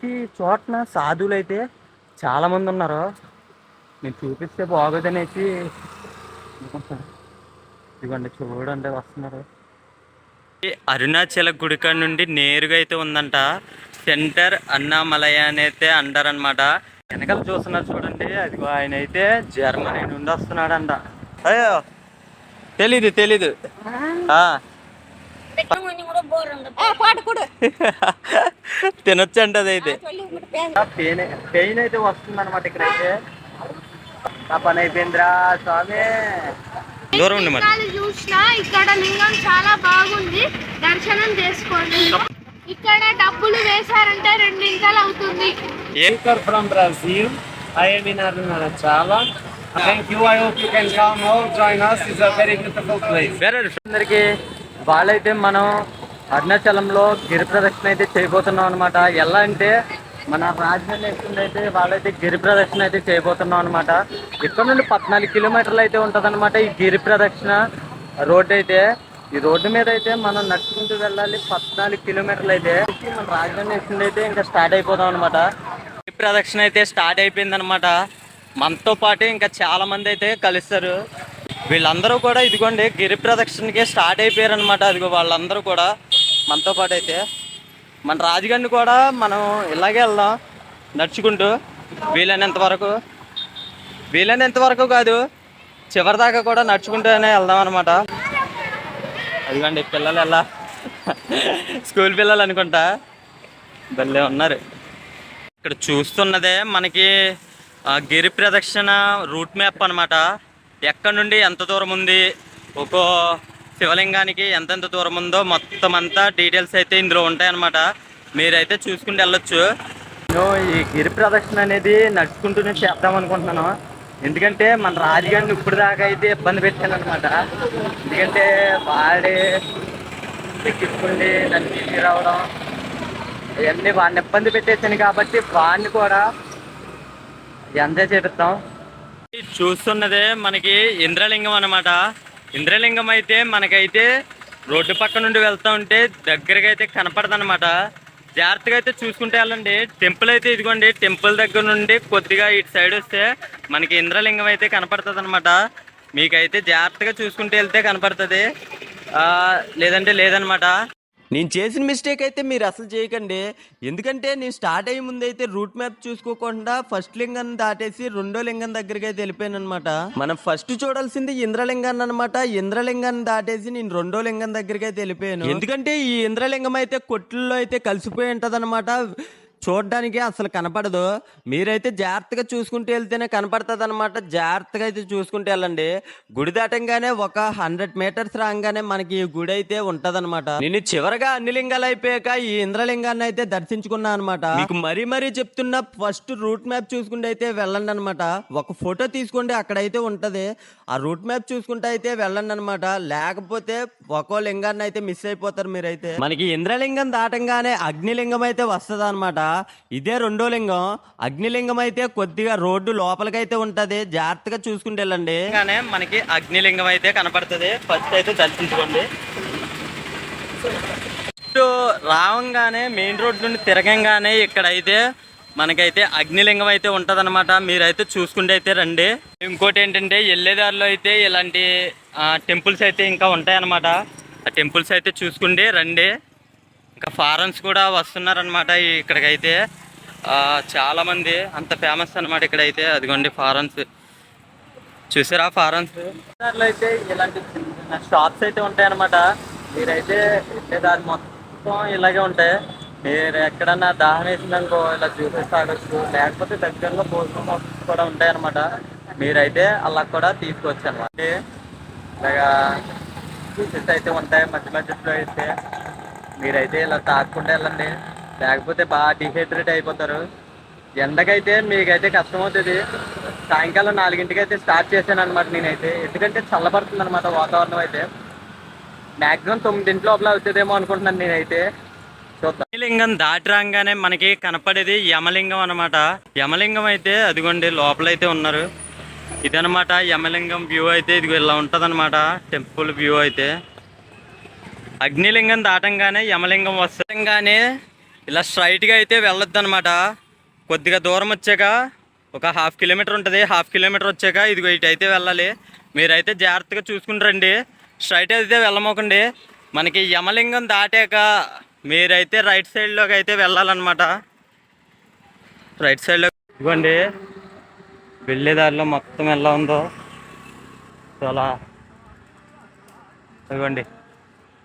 ప్రతి చోటన సాధువులు అయితే చాలా మంది ఉన్నారు. నేను చూపిస్తే బాగోదనేసి ఇదిగోండి చూడండి వస్తున్నారు. అరుణాచల గుడికాడ నుండి నేరుగా అయితే ఉందంట. సెంటర్ అన్నామలయ అని అయితే అంటారనమాట వెనకాల చూస్తున్నారు చూడండి. అది ఆయన అయితే జర్మనీ నుండి వస్తున్నాడంట. అయ్యో తెలీదు తెలీదు. కూడా తినొచ్చండి అది అయితే. పెయిన్ పెయిన్ అయితే వస్తుంది అనమాట ఇక్కడైతే. నా పని అయిపోయిందిరా స్వామి. దూరం ఉండి మరి చూసినా ఇక్కడ లింగం చాలా బాగుంది. దర్శనం చేసుకోండి. ఇక్కడ డబ్బులు వేశారంటే రెండింతలు అవుతుంది. ఏ speaker from Brazil. I am in Arunachala. Thank you. I hope you can come all join us. It's a very beautiful place. వేరే అందరికి వాళ్ళైతే మనం అరుణాచలంలో గిరి ప్రదక్షిణ అయితే చేయబోతున్నాం అనమాట ఎలా అంటే మన రాజధాని ఎక్కువ అయితే వాళ్ళైతే గిరి ప్రదక్షిణ అయితే చేయబోతున్నాం అనమాట ఇక్కడ నుండి పద్నాలుగు కిలోమీటర్లు అయితే ఉంటది ఈ గిరి ప్రదక్షిణ రోడ్డు అయితే. ఈ రోడ్డు మీద అయితే మనం నడుచుకుంటూ వెళ్ళాలి పద్నాలుగు కిలోమీటర్లు అయితే. మన రాజధాని ఎక్కువ అయితే ఇంకా స్టార్ట్ అయిపోతాం అనమాట గిరి ప్రదక్షిణ అయితే స్టార్ట్ అయిపోయింది అనమాట మనతో పాటు ఇంకా చాలా మంది అయితే కలుస్తారు. వీళ్ళందరూ కూడా ఇదిగోండి గిరి ప్రదక్షిణకే స్టార్ట్ అయిపోయారు అనమాట అదిగో వాళ్ళందరూ కూడా మనతో పాటు అయితే. మన రాజగండి కూడా మనం ఇలాగే వెళ్దాం. నడుచుకుంటూ వీలైనంత వరకు. వీలైనంత వరకు కాదు చివరి దాకా కూడా నడుచుకుంటూనే వెళ్దాం అనమాట అదిగోండి పిల్లలు ఎలా? స్కూల్ పిల్లలు అనుకుంటా. భలే ఉన్నారు. ఇక్కడ చూస్తున్నదే మనకి ఆ, గిరి ప్రదక్షిణ రూట్ మ్యాప్ అనమాట ఎక్కడ నుండి ఎంత దూరం ఉంది? ఒక్కో శివలింగానికి ఎంతెంత దూరం ఉందో మొత్తం అంతా డీటెయిల్స్ అయితే ఇందులో ఉంటాయన్నమాట. మీరైతే చూసుకుంటూ వెళ్ళొచ్చు. నేను ఈ గిరి ప్రదక్షిణ అనేది నడుచుకుంటూనే చేద్దాం అనుకుంటున్నాను. ఎందుకంటే మన రాజుగారిని ఇప్పుడు దాకా అయితే ఇబ్బంది పెట్టాను అనమాట ఎందుకంటే వాడే ఎక్కించుకుండి నన్ను తీసుకురావడం ఇవన్నీ వాడిని ఇబ్బంది పెట్టేసాను కాబట్టి వాడిని కూడా ఎంజాయ్ చేపిస్తాం. చూస్తున్నదే మనకి ఇంద్రలింగం అన్నమాట. ఇంద్రలింగం అయితే మనకైతే రోడ్డు పక్క నుండి వెళ్తా ఉంటే దగ్గరగా అయితే కనపడదన్నమాట. జాగ్రత్తగా అయితే చూసుకుంటే వెళ్ళండి. టెంపుల్ అయితే ఇదిగోండి టెంపుల్ దగ్గర నుండి కొద్దిగా ఇటు సైడ్ వస్తే మనకి ఇంద్రలింగం అయితే కనపడుతుంది అనమాట మీకైతే జాగ్రత్తగా చూసుకుంటే వెళ్తే కనపడుతుంది. లేదంటే లేదనమాట నేను చేసిన మిస్టేక్ అయితే మీరు అసలు చేయకండి. ఎందుకంటే నేను స్టార్ట్ అయ్యే ముందు అయితే రూట్ మ్యాప్ చూసుకోకుండా ఫస్ట్ లింగం దాటేసి రెండో లింగం దగ్గరికి అయితే వెళ్ళిపోయాను అనమాట మనం ఫస్ట్ చూడాల్సింది ఇంద్రలింగాన్ని అనమాట ఇంద్రలింగాన్ని దాటేసి నేను రెండో లింగం దగ్గరికి అయితే వెళ్ళిపోయాను. ఎందుకంటే ఈ ఇంద్రలింగం అయితే కొట్లలో అయితే కలిసిపోయి ఉంటదనమాట చూడడానికి అసలు కనపడదు. మీరైతే జాగ్రత్తగా చూసుకుంటూ వెళ్తేనే కనపడుతుంది అనమాట జాగ్రత్తగా అయితే చూసుకుంటూ వెళ్ళండి. గుడి దాటంగానే ఒక హండ్రెడ్ మీటర్స్ రాగానే మనకి ఈ గుడి అయితే ఉంటదన్నమాట. నేను చివరగా అన్ని లింగాలు అయిపోయాక ఈ ఇంద్రలింగాన్ని అయితే దర్శించుకున్నా అనమాట మీకు మరీ మరీ చెప్తున్నా ఫస్ట్ రూట్ మ్యాప్ చూసుకుంటే అయితే వెళ్ళండి అనమాట ఒక ఫోటో తీసుకోండి అక్కడైతే ఉంటది. ఆ రూట్ మ్యాప్ చూసుకుంటే అయితే వెళ్ళండి అనమాట లేకపోతే ఒక్కో లింగాన్ని అయితే మిస్ అయిపోతారు మీరైతే. మనకి ఇంద్రలింగం దాటంగానే అగ్నిలింగం అయితే వస్తుంది అనమాట ఇదే రెండో లింగం. అగ్నిలింగం అయితే కొద్దిగా రోడ్డు లోపలికైతే ఉంటది. జాగ్రత్తగా చూసుకుంటూ వెళ్ళండి. మనకి అగ్నిలింగం అయితే కనపడుతుంది. ఫస్ట్ అయితే దర్శించుకోండి. ఫస్ట్ రావంగానే మెయిన్ రోడ్ నుండి తిరగంగానే ఇక్కడైతే మనకైతే అగ్నిలింగం అయితే ఉంటదన్నమాట. మీరైతే చూసుకుంటే అయితే రండి. ఇంకోటి ఏంటంటే వెళ్ళేదారిలో అయితే ఇలాంటి టెంపుల్స్ అయితే ఇంకా ఉంటాయన్నమాట. ఆ టెంపుల్స్ అయితే చూసుకుంటే రండి. ఇంకా ఫారెన్స్ కూడా వస్తున్నారనమాట ఇక్కడికైతే. చాలామంది అంత ఫేమస్ అనమాట ఇక్కడైతే. అదిగోండి ఫారెన్స్. చూసారా ఫారెన్స్? అయితే ఇలాంటి చిన్న షాప్స్ అయితే ఉంటాయన్నమాట. మీరైతే దాని మొత్తం ఇలాగే ఉంటాయి. మీరు ఎక్కడన్నా దాహం వేసిందనుకో ఇలా జ్యూసెస్ తాగొచ్చు లేకపోతే దగ్గరలో భోజనం కూడా ఉంటాయన్నమాట. మీరైతే అలా కూడా తీసుకోవచ్చు అనమాట ఇలాగా జ్యూసెస్ అయితే ఉంటాయి మధ్య మధ్యలో అయితే. మీరైతే ఇలా తాకుండా వెళ్ళండి. లేకపోతే బాగా డిహైడ్రేట్ అయిపోతారు. ఎండకైతే మీకైతే కష్టం అవుతుంది సాయంకాలం నాలుగింటికి అయితే స్టార్ట్ చేశాను అనమాట నేనైతే. ఎందుకంటే చల్లబడుతుంది అనమాట వాతావరణం అయితే. మాక్సిమం తొమ్మిదింటి లోపల అవుతుందేమో అనుకుంటున్నాను నేనైతే. చూద్దాం. లింగం దాటి రాగానే మనకి కనపడేది యమలింగం అనమాట యమలింగం అయితే అదిగోండి లోపలైతే ఉన్నారు. ఇదనమాట యమలింగం వ్యూ అయితే ఇది ఇలా ఉంటుంది టెంపుల్ వ్యూ అయితే. అగ్నిలింగం దాటంగానే యమలింగం వస్తుండగానే ఇలా స్ట్రైట్గా అయితే వెళ్ళొద్దు అనమాట కొద్దిగా దూరం వచ్చాక ఒక హాఫ్ కిలోమీటర్ ఉంటుంది. హాఫ్ కిలోమీటర్ వచ్చాక ఇదిగో ఇటు అయితే వెళ్ళాలి. మీరైతే జాగ్రత్తగా చూసుకుని రండి. స్ట్రైట్ అయితే వెళ్ళమోకండి. మనకి యమలింగం దాటాక మీరైతే రైట్ సైడ్లోకి అయితే వెళ్ళాలన్నమాట. రైట్ సైడ్లో ఇవ్వండి వెళ్ళే దారిలో మొత్తం ఎలా ఉందో. చాలా ఇదిగోండి.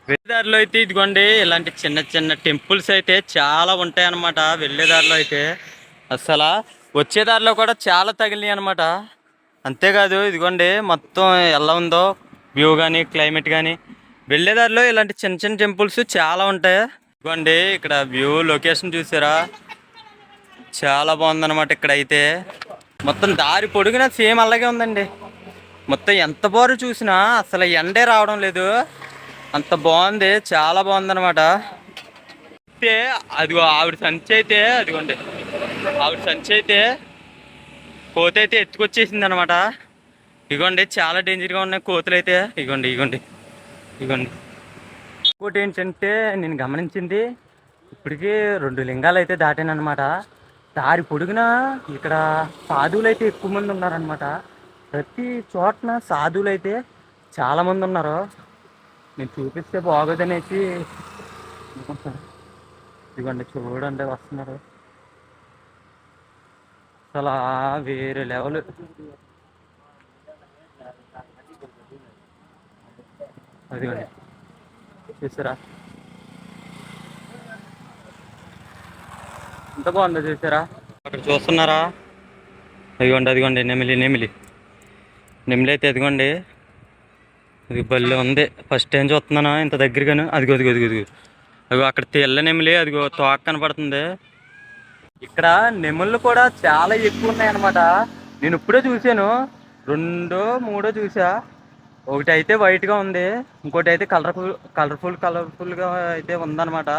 వెళ్ళే దారిలో అయితే ఇదిగోండి ఇలాంటి చిన్న చిన్న టెంపుల్స్ అయితే చాలా ఉంటాయి అన్నమాట వెళ్ళే దారిలో అయితే అసలు వచ్చే దారిలో కూడా చాలా తగిలినాయి అనమాట అంతేకాదు ఇదిగోండి మొత్తం ఎలా ఉందో వ్యూ కానీ క్లైమేట్ కానీ వెళ్ళే దారిలో ఇలాంటి చిన్న చిన్న టెంపుల్స్ చాలా ఉంటాయి. ఇదిగోండి ఇక్కడ వ్యూ లొకేషన్ చూసారా? చాలా బాగుందన్నమాట ఇక్కడ అయితే. మొత్తం దారి పొడుగున సేమ్ అలాగే ఉందండి. మొత్తం ఎంత బారు చూసినా అసలు ఎండే రావడం లేదు. అంత బాగుంది చాలా బాగుందన్నమాట. అయితే అదిగో ఆవిడ సంచి అయితే అదిగోండి. ఆవిడ సంచి అయితే కోత అయితే ఎత్తుకొచ్చేసింది అనమాట ఇగోండి చాలా డేంజర్గా ఉన్నాయి కోతులు అయితే. ఇగోండి ఇగోండి ఇగోండి. ఇంకోటి ఏంటంటే నేను గమనించింది ఇప్పటికీ రెండు లింగాలు అయితే దాటానమాట దారి పొడుగున ఇక్కడ సాధువులు అయితే ఎక్కువ మంది ఉన్నారనమాట ప్రతి చోటన సాధువులు అయితే చాలా మంది ఉన్నారు. నేను చూపిస్తే బాగోదనేసి ఇదిగోండి చూడండి వస్తున్నారు. అసలు వేరే లెవెల్. అదిగోండి చూసారా? ఎంత బాగుందో చూసారా? అక్కడ చూస్తున్నారా? అదిగోండి అదిగోండి నెమిలి నెమిలి. నెమిలి అయితే ఎదిగోండి ఇది బల్లే ఉంది. ఫస్ట్ టైం చూస్తున్నాను ఇంత దగ్గరగాను. అదిగో అదిగో అదిగో అదిగో. అదిగో అక్కడ తెల్ల నెమిలి అదిగో తోక కనపడుతుంది. ఇక్కడ నెమళ్ళు కూడా చాలా ఎక్కువ ఉన్నాయన్నమాట. నేను ఇప్పుడే చూశాను. రెండో మూడో చూసా ఒకటి అయితే వైట్గా ఉంది. ఇంకోటి అయితే కలర్ఫుల్ కలర్ఫుల్ కలర్ఫుల్గా అయితే ఉందన్నమాట.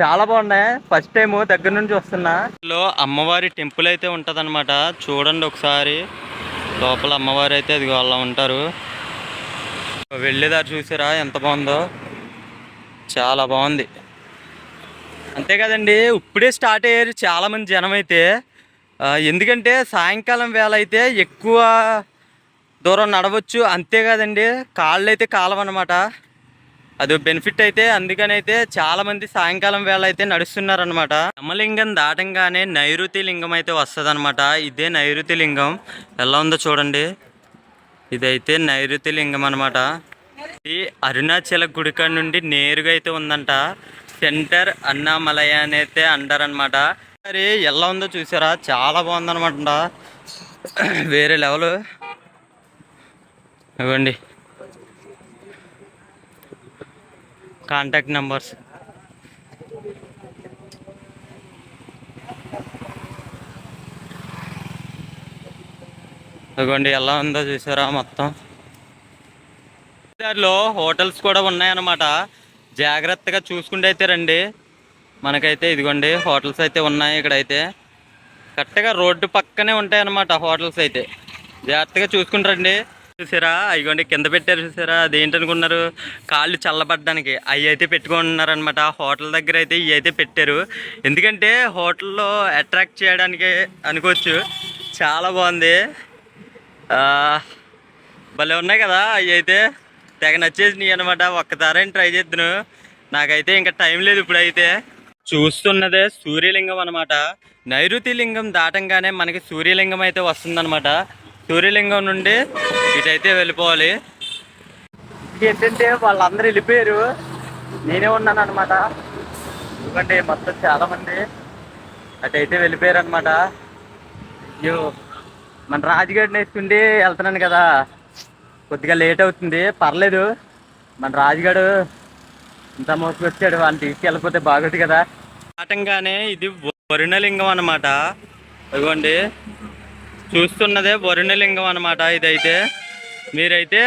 చాలా బాగున్నాయి. ఫస్ట్ టైం దగ్గర నుంచి వస్తున్నా లో అమ్మవారి టెంపుల్ అయితే ఉంటదన్నమాట. చూడండి ఒకసారి. లోపల అమ్మవారు అయితే అది అలా ఉంటారు. వెళ్ళేదారు చూసారా? ఎంత బాగుందో? చాలా బాగుంది. అంతే కదండి ఇప్పుడే స్టార్ట్ అయ్యారు చాలామంది జనం అయితే. ఎందుకంటే సాయంకాలం వేళ అయితే ఎక్కువ దూరం నడవచ్చు. అంతేకాదండి కాళ్ళు అయితే కాలవన్నమాట అది బెనిఫిట్ అయితే అందుకని అయితే చాలా సాయంకాలం వేళ అయితే నడుస్తున్నారనమాట యమలింగం దాటంగానే నైరుతి లింగం అయితే వస్తుంది ఇదే నైరుతి లింగం. ఎలా ఉందో చూడండి. ఇదైతే నైరుతి లింగం అనమాట ఇది అరుణాచల గుడికాడ నుండి నేరుగా అయితే ఉందంట. సెంటర్ అన్నామలయ అని అయితే అంటారనమాట మరి ఎలా ఉందో చూసారా? చాలా బాగుందనమాట వేరే లెవెల్. ఇవ్వండి. Contact numbers. ఇదిగోండి ఎలా ఉందో చూసారా మొత్తం? దారిలో హోటల్స్ కూడా ఉన్నాయన్నమాట. జాగ్రత్తగా చూసుకుంటే అయితే రండి. మనకైతే ఇదిగోండి హోటల్స్ అయితే ఉన్నాయి ఇక్కడైతే. కరెక్ట్గా రోడ్డు పక్కనే ఉంటాయన్నమాట హోటల్స్ అయితే. జాగ్రత్తగా చూసుకుంటారండి చూసారా? అయ్యండి కింద పెట్టారు చూసారా? అదేంటనుకున్నారు? కాళ్ళు చల్లబడ్డానికి. అవి అయితే పెట్టుకుంటున్నారనమాట హోటల్ దగ్గర అయితే ఇవి అయితే పెట్టారు. ఎందుకంటే హోటల్లో అట్రాక్ట్ చేయడానికి అనుకోవచ్చు. చాలా బాగుంది. భలే ఉన్నాయి కదా అవి అయితే. తెగ నచ్చేసినాయి అనమాట ఒక్కసారి ట్రై చేద్దును. నాకైతే ఇంకా టైం లేదు ఇప్పుడైతే. చూస్తున్నదే సూర్యలింగం అనమాట నైరుతి లింగం దాటంగానే మనకి సూర్యలింగం అయితే వస్తుందన్నమాట. సూర్యలింగం నుండి ఇటైతే వెళ్ళిపోవాలి. ఏంటంటే వాళ్ళందరూ వెళ్ళిపోయారు. నేనే ఉన్నాను అనమాట ఎందుకంటే మొత్తం చాలామంది అటైతే వెళ్ళిపోయారు అనమాట అయ్యో. మన రాజుగారిని వేసుకుంటే వెళ్తున్నాను కదా. కొద్దిగా లేట్ అవుతుంది. పర్లేదు. మన రాజుగాడు ఇంత మోసుకొచ్చాడు వాళ్ళని తీసుకెళ్ళిపోతే బాగుంది కదా. దాటంగానే ఇది వరుణలింగం అనమాట ఇదిగోండి చూస్తున్నదే వరుణలింగం అనమాట ఇదైతే. మీరైతే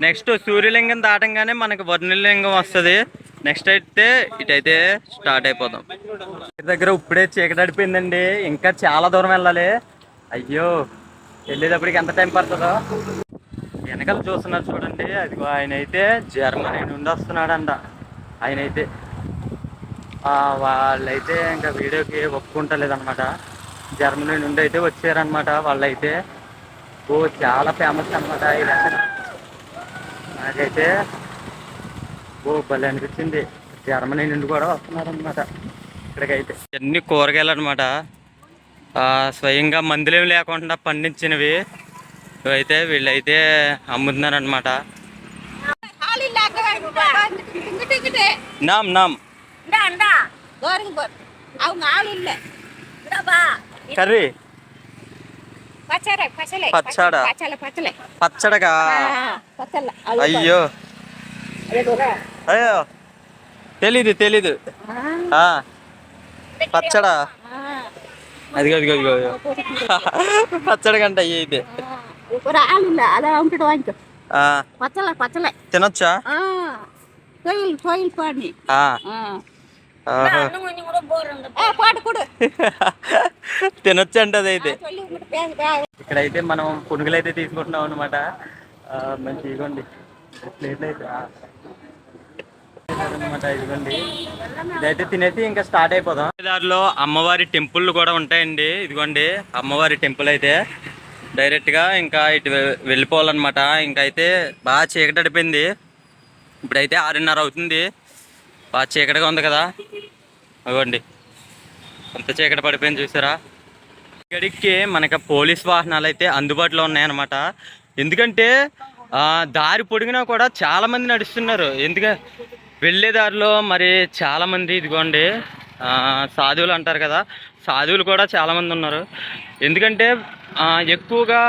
నెక్స్ట్ సూర్యలింగం దాటంగానే మనకి వరుణలింగం వస్తుంది. నెక్స్ట్ అయితే ఇటైతే స్టార్ట్ అయిపోదాం. ఇంటి దగ్గర ఇప్పుడే చీకటి అడిపోయిందండి. ఇంకా చాలా దూరం వెళ్ళాలి. అయ్యో వెళ్ళేటప్పటికి ఎంత టైం పడుతుందో. వెనకాల చూస్తున్నారు చూడండి అదిగో ఆయన అయితే జర్మనీ నుండి వస్తున్నాడంట. ఆయన అయితే ఆ, వాళ్ళైతే ఇంకా వీడియోకి ఒప్పుకుంటలేదన్నమాట. జర్మనీ నుండి అయితే వచ్చారనమాట వాళ్ళైతే. ఓ చాలా ఫేమస్ అనమాట నాకైతే ఓ భలే అనిపించింది. జర్మనీ నుండి కూడా వస్తున్నారనమాట ఇక్కడికైతే. అన్ని కూరగాయలు అనమాట స్వయంగా మందులేం లేకుండా పండించినవి. అయితే వీళ్ళైతే అమ్ముతున్నారనమాట నామ్ కర్రీ. పచ్చడ పచ్చడగా అయ్యో. అయ్యో. తెలీదు తెలీదు. పచ్చడా. అదిగో అదిగో అదిగో పచ్చడి గంట అయ్యి అయితే పచ్చలే పచ్చలే. తినొచ్చా? సోయిల్ సోయిల్ పాడి. అదైతే ఇక్కడైతే మనం పునుగులైతే అయితే తీసుకుంటున్నాం అనమాట మంచిగా ఇగోండి. ప్లేట్లు అయితే ఆ. ఇదిగోండి. ఇదైతే తినేసి ఇంకా స్టార్ట్ అయిపోదాం. దారిలో అమ్మవారి టెంపుల్ కూడా ఉంటాయండి. ఇదిగోండి అమ్మవారి టెంపుల్ అయితే. డైరెక్ట్గా ఇంకా ఇటు వెళ్ళిపోవాలన్నమాట. ఇంకా అయితే బాగా చీకటి అడిపోయింది ఇప్పుడైతే ఆరున్నర అవుతుంది. బాగా చీకటిగా ఉంది కదా. అవ్వండి అంత చీకటి పడిపోయింది చూసారా? ఇక్కడికి మనకి పోలీస్ వాహనాలు అయితే అందుబాటులో ఉన్నాయన్నమాట. ఎందుకంటే దారి పొడిగినా కూడా చాలా మంది నడుస్తున్నారు. ఎందుకంటే వెళ్ళే దారిలో మరి చాలామంది ఇదిగోండి సాధువులు అంటారు కదా సాధువులు కూడా చాలా మంది ఉన్నారు. ఎందుకంటే ఎక్కువగా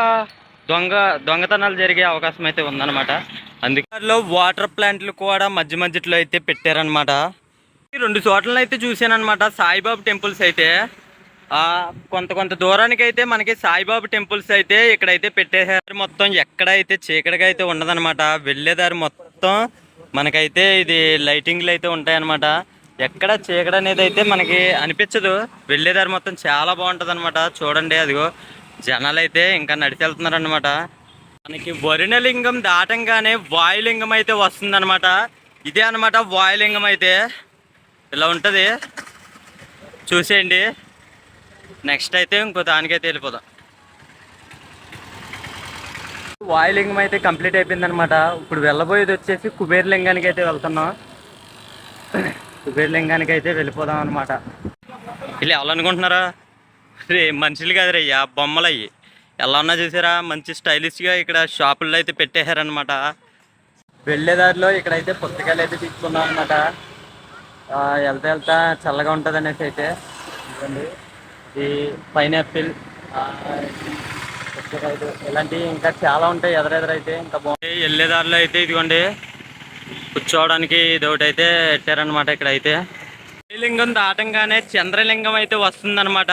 దొంగ దొంగతనాలు జరిగే అవకాశం అయితే ఉందన్నమాట. అందుకలో వాటర్ ప్లాంట్లు కూడా మధ్య మధ్యలో అయితే పెట్టారనమాట రెండు చోట్ల అయితే చూసానమాట సాయిబాబు టెంపుల్స్ అయితే కొంత కొంత దూరానికి అయితే మనకి సాయిబాబా టెంపుల్స్ అయితే ఇక్కడైతే పెట్టేసారు మొత్తం ఎక్కడైతే చీకటిగా అయితే ఉండదనమాట వెళ్ళేదారి మొత్తం మనకైతే ఇది లైటింగ్లు అయితే ఉంటాయన్నమాట. ఎక్కడ చీకటి అనేది అయితే మనకి అనిపించదు. వెళ్ళేదారి మొత్తం చాలా బాగుంటుంది అనమాట చూడండి అదిగో. జనాలు అయితే ఇంకా నడిచెళ్తున్నారనమాట మనకి వరుణలింగం దాటంగానే వాయులింగం అయితే వస్తుందన్నమాట. ఇదే అనమాట వాయులింగం అయితే. ఇలా ఉంటుంది. చూసేయండి. నెక్స్ట్ అయితే ఇంకో దానికైతే వెళ్ళిపోదాం. వాయులింగం అయితే కంప్లీట్ అయిపోయింది అనమాట ఇప్పుడు వెళ్ళబోయేది వచ్చేసి కుబేర్ లింగానికి అయితే వెళ్తున్నాం. కుబేర్ లింగానికి అయితే వెళ్ళిపోదాం అనమాట వీళ్ళు ఎవరనుకుంటున్నారా రే మనుషులు కాదు రయ్యా బొమ్మలు అయ్యి. ఎలా ఉన్నా చూసారా మంచి స్టైలిష్గా ఇక్కడ షాపుల్లో అయితే పెట్టేశారనమాట వెళ్ళేదారిలో ఇక్కడైతే పుస్తకాలు అయితే తీసుకున్నాం అనమాట వెళ్తా వెళ్తా చల్లగా ఉంటుంది అనేసి అయితే ఇది పైనాపిల్. ఇలాంటివి ఇంకా చాలా ఉంటాయి ఎదురెదురైతే ఇంకా బాగుంటాయి వెళ్ళేదారిలో అయితే ఇదిగోండి కూర్చోవడానికి ఇది ఒకటి అయితే పెట్టారనమాట ఇక్కడ అయితే లింగం దాటంగానే చంద్రలింగం అయితే వస్తుందన్నమాట.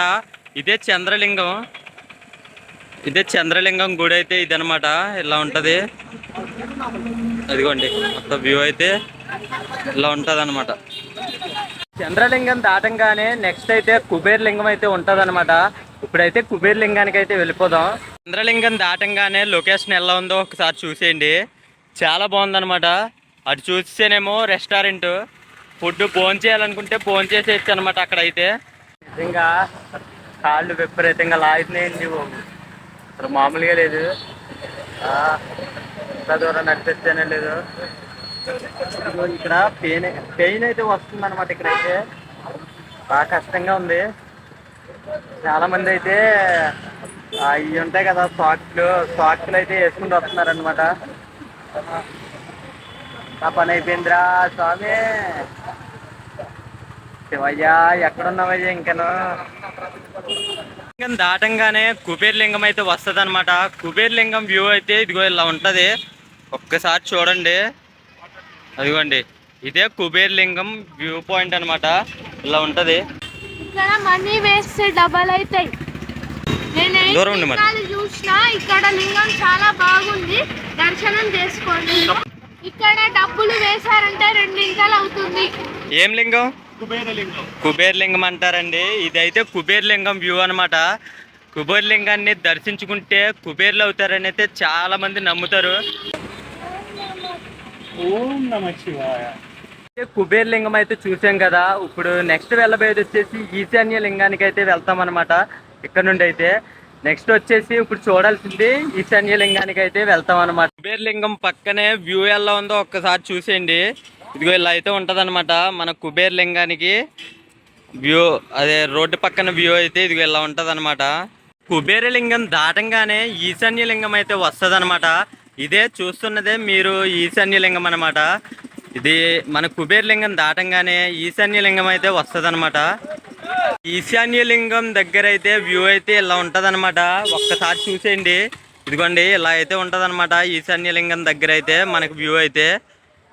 ఇదే చంద్రలింగం. ఇదే చంద్రలింగం గుడి అయితే ఇదనమాట ఇలా ఉంటది. అదిగోండి మొత్తం వ్యూ అయితే ఇలా ఉంటుంది అనమాట చంద్రలింగం దాటంగానే నెక్స్ట్ అయితే కుబేర్ లింగం అయితే ఉంటది అనమాట ఇప్పుడైతే కుబేర్ లింగానికి అయితే వెళ్ళిపోదాం. చంద్రలింగం దాటంగానే లొకేషన్ ఎలా ఉందో ఒకసారి చూసేయండి. చాలా బాగుందన్నమాట. అటు చూస్తేనేమో రెస్టారెంట్ ఫుడ్ ఫోన్ చేయాలనుకుంటే ఫోన్ చేసేయచ్చు అనమాట అక్కడైతే. నిజంగా కాళ్ళు విపరీతంగా లాగుతున్నాయండి బాబు. అసలు మామూలుగా లేదు. ఎంత దూరం నడిపిస్తేనే లేదు. ఇక్కడ పెయిన్ పెయిన్ అయితే వస్తుంది అనమాట ఇక్కడైతే. బాగా కష్టంగా ఉంది. చాలా మంది అయితే అవి ఇవి ఉంటాయి కదా సాక్స్లు సాక్స్లు అయితే వేసుకుంటూ వస్తున్నారు అనమాట నా పని అయిపోయిందిరా స్వామి. శివయ్యా ఎక్కడున్నావయ్యా ఇంకను? లింగం దాటంగానే కుబేర్ లింగం అయితే వస్తుంది అనమాట కుబేర్ లింగం వ్యూ అయితే ఇదిగో ఇలా ఉంటది. ఒక్కసారి చూడండి. అదిగోండి ఇదే కుబేర్ లింగం వ్యూ పాయింట్ అన్నమాట. ఇలా ఉంటది. ఇక్కడ మనీ వేస్తే డబల్ అవుతాయి దూరం ఉండు మరి. చూసిన ఇక్కడ లింగం చాలా బాగుంది. దర్శనం చేసుకోండి. ఇక్కడ డబ్బులు వేశారంటే రెండింతలు అవుతుంది. ఏం లింగం? కుబేర్ లింగం అంటారండి. ఇదైతే కుబేర్ లింగం వ్యూ అన్నమాట. కుబేర్ లింగాన్ని దర్శించుకుంటే కుబేర్లు అవుతారని అయితే చాలా మంది నమ్ముతారు. ఓం నమ శివాయ. కుబేర్ లింగం అయితే చూసాం కదా ఇప్పుడు నెక్స్ట్ వెళ్ళబోయేది వచ్చేసి ఈశాన్య లింగానికి అయితే వెళ్తాం అనమాట ఇక్కడ నుండి అయితే. నెక్స్ట్ వచ్చేసి ఇప్పుడు చూడాల్సింది ఈశాన్య లింగానికి అయితే వెళ్తాం అనమాట కుబేర్ లింగం పక్కనే వ్యూ ఎలా ఉందో ఒక్కసారి చూసేయండి. ఇదిగో ఇలా అయితే ఉంటదన్నమాట మన కుబేర్ లింగానికి. వ్యూ అదే రోడ్డు పక్కన వ్యూ అయితే ఇదిగో ఇలా ఉంటదన్నమాట. కుబేర లింగం దాటంగానే ఈశాన్య లింగం అయితే వస్తుంది అనమాట ఇదే చూస్తున్నదే మీరు ఈశాన్య లింగం అన్నమాట. ఇది మన కుబేర లింగం దాటంగానే ఈశాన్య లింగం అయితే వస్తుంది ఈశాన్య లింగం దగ్గర అయితే వ్యూ అయితే ఇలా ఉంటదన్నమాట. ఒక్కసారి చూసేయండి. ఇదిగోండి ఇలా అయితే ఉంటుంది ఈశాన్య లింగం దగ్గర అయితే మనకు వ్యూ అయితే.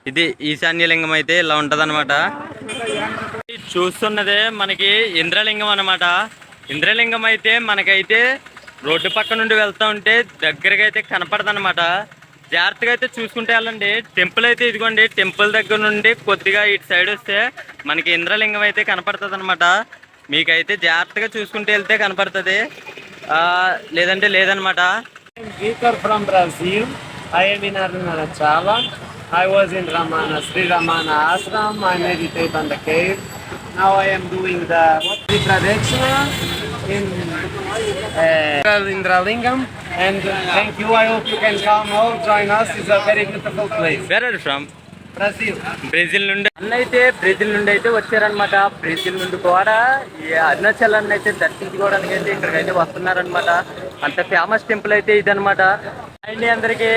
ఇది ఈశాన్య లింగం అయితే ఇలా ఉంటదన్నమాట. చూస్తున్నదే మనకి ఇంద్రలింగం అన్నమాట. ఇంద్రలింగం అయితే మనకైతే రోడ్డు పక్క నుండి వెళ్తా ఉంటే దగ్గరగా అయితే కనపడదనమాట జాగ్రత్తగా అయితే చూసుకుంటే వెళ్ళండి. టెంపుల్ అయితే ఇదిగోండి టెంపుల్ దగ్గర నుండి కొద్దిగా ఇటు సైడ్ వస్తే మనకి ఇంద్రలింగం అయితే కనపడుతుంది అనమాట మీకైతే జాగ్రత్తగా చూసుకుంటే వెళ్తే కనపడుతుంది. లేదంటే లేదనమాట ఫ్రమ్ బ్రాజీ చాలా I was in Ramana Sri Ramana Ashram I meditate on the cave now I'm doing the in uh, in And thank you. I hope you can come all join us. It's a very beautiful place. Where are you from? Brazil. నుండి అన్న అయితే Brazil నుండి అయితే వచ్చారనమాట Brazil నుండి కూడా ఈ అరుణాచలాన్ని అయితే దర్శించుకోవడానికి అయితే ఇక్కడికి అయితే వస్తున్నారనమాట అంత ఫేమస్ టెంపుల్ అయితే ఇదనమాట అండి అందరికీ.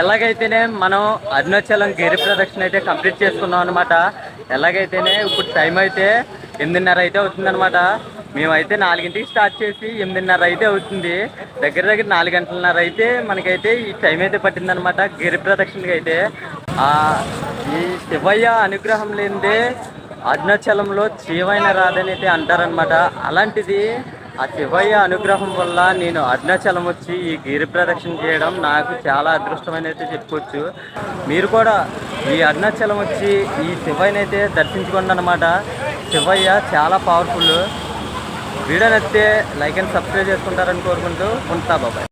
ఎలాగైతేనే మనం అరుణాచలం గిరి ప్రదక్షిణ అయితే కంప్లీట్ చేసుకున్నాం అనమాట ఎలాగైతేనే ఇప్పుడు టైం అయితే ఎనిమిదిన్నర అయితే అవుతుందన్నమాట. మేమైతే నాలుగింటికి స్టార్ట్ చేసి ఎనిమిదిన్నర అయితే అవుతుంది. దగ్గర దగ్గర నాలుగు గంటలన్నర అయితే మనకైతే ఈ టైం అయితే పట్టిందనమాట గిరి ప్రదక్షిణకి అయితే. ఆ ఈ శివయ్య అనుగ్రహం లేనిదే అరుణాచలంలో చీవైన రాదని అయితే అంటారనమాట అలాంటిది ఆ శివయ్య అనుగ్రహం వల్ల నేను అరుణాచలం వచ్చి ఈ గిరి ప్రదక్షిణ చేయడం నాకు చాలా అదృష్టమైన అయితే చెప్పుకోవచ్చు. మీరు కూడా ఈ అరుణాచలం వచ్చి ఈ శివయ్యని అయితే దర్శించుకోండి అనమాట శివయ్య చాలా పవర్ఫుల్ వీడియో నచ్చితే లైక్ అండ్ సబ్స్క్రైబ్ చేసుకుంటారని కోరుకుంటూ ఉంటా బాబాయ్